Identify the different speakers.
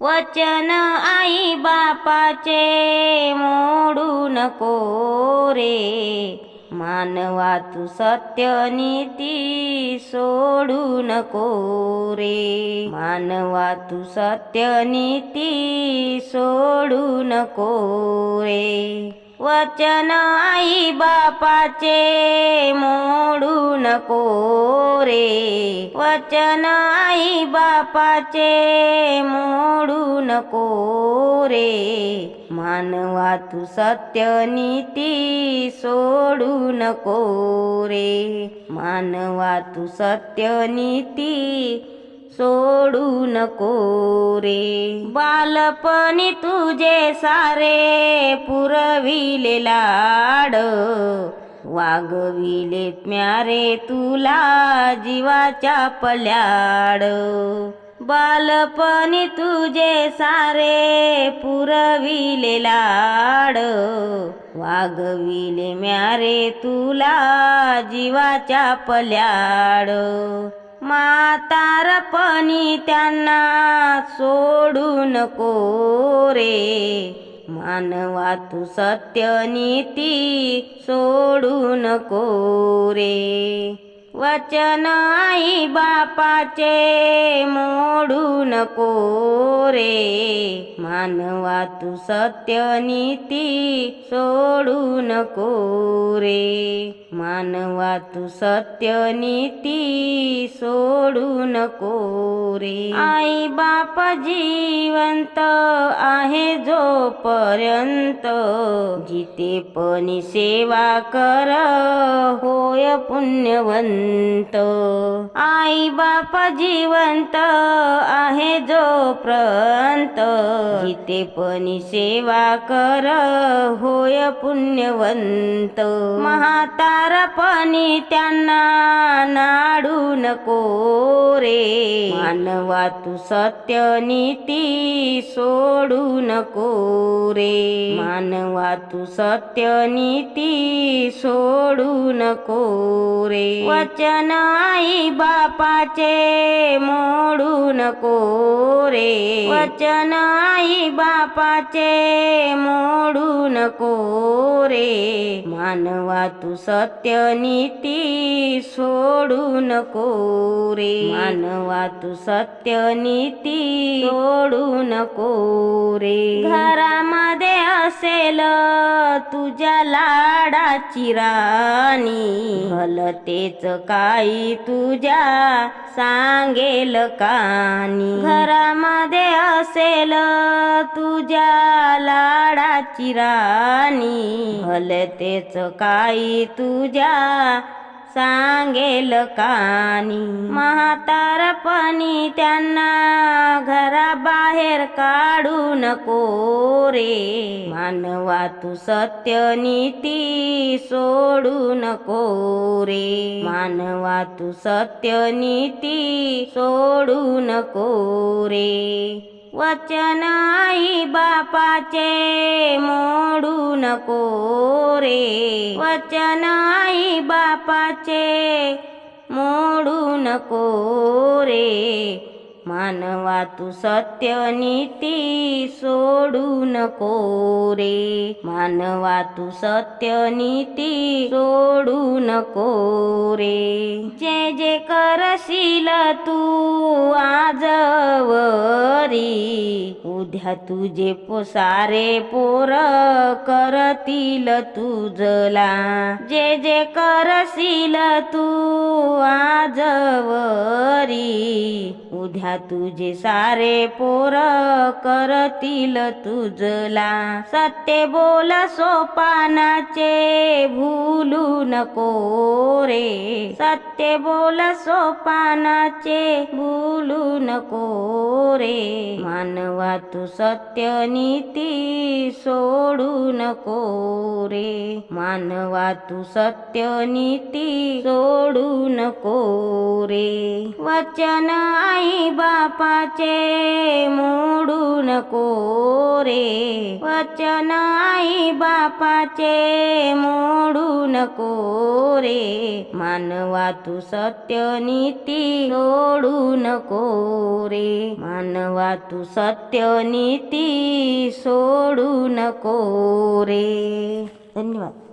Speaker 1: वचन आई बापाचे मोडू नको रे मानवा तू सत्य नीती सोडू नको रे मानवा तू सत्य नीती सोडू नको रे वचन आई बापाचे मोडू नको रे. वचन आई बापाचे मोडू नको रे. मानवा तू सत्य नीती सोडू नको रे. मानवा तू सत्य नीती सोडू नको रे. बालपणी तुझे सारे पुरविले लाड. वागविले म्यारे तुला जीवाच्या पल्याड. बालपणी तुझे सारे पुरविले लाड. वागविले म्यारे तुला जीवाच्या पल्याड. म्हातारपणी त्यांना सोडू नको रे मानवा तू सत्य नीती सोडू नको रे वचन आई बापाचे मोडू नको रे मानवा तू सत्य नीती सोडू नको रे मानवा तू सत्य नीती सोडू नको रे आई बाप जिवंत आहे जोपर्यंत. जिते पण सेवा कर होय पुण्यवंत. आई बापा जिवंत आहे जोपर्यंत जिथे पण सेवा कर होय पुण्यवंत. म्हातारपणी त्यांना नाडू नको रे. मानवा तू सत्य नीती सोडू नको रे. मानवा तू सत्य नीती सोडू नको रे. वचन आई बापाचे मोडू नको रे. वचन आई बापाचे मोडू नको रे। मानवा तू सत्य नीती सोडू नको रे. मानवा तू सत्य नीती सोडू नको रे. घरामध्ये असेल तुझ्या लाडाची राणी. भलतेच काही तुझ्या सांगेल कानी. घरामध्ये असेल तुझ्या लाडाची राणी. भलतेच काही तुझ्या सांगेल कानी? म्हातारपणी त्यांना घराबाहेर काढू नको रे मानवा तू सत्य नीती सोडू नको रे मानवा तू सत्य नीती सोडू नको रे वचन आई बापाचे मोडू नको रे. वचन आई बापाचे मोडू नको रे. मानवा तू सत्य नीती सोडू नको रे. मानवा तू सत्य नीती सोडू नको रे. जे जे करशील तू आजवर उद्या तुझे पोसारे पोर करतील तुझला. जे जे करशील तू आजवरी. उद्या तुझे सारे पोर करतील तुझला. सत्य बोल सोपानाचे भूलू नको रे. सत्य बोल सोपानाचे भूलू नको रे. मानवा तू सत्य नीती सोडू नको रे. मानवा तू सत्य नीती सोडू नको रे. वचन आई बापाचे मोडू नको रे वचन आई बापाचे मोडू नको रे मानवा तू सत्य नीती सोडू नको रे मानवा तू सत्य नीती सोडू नको रे धन्यवाद.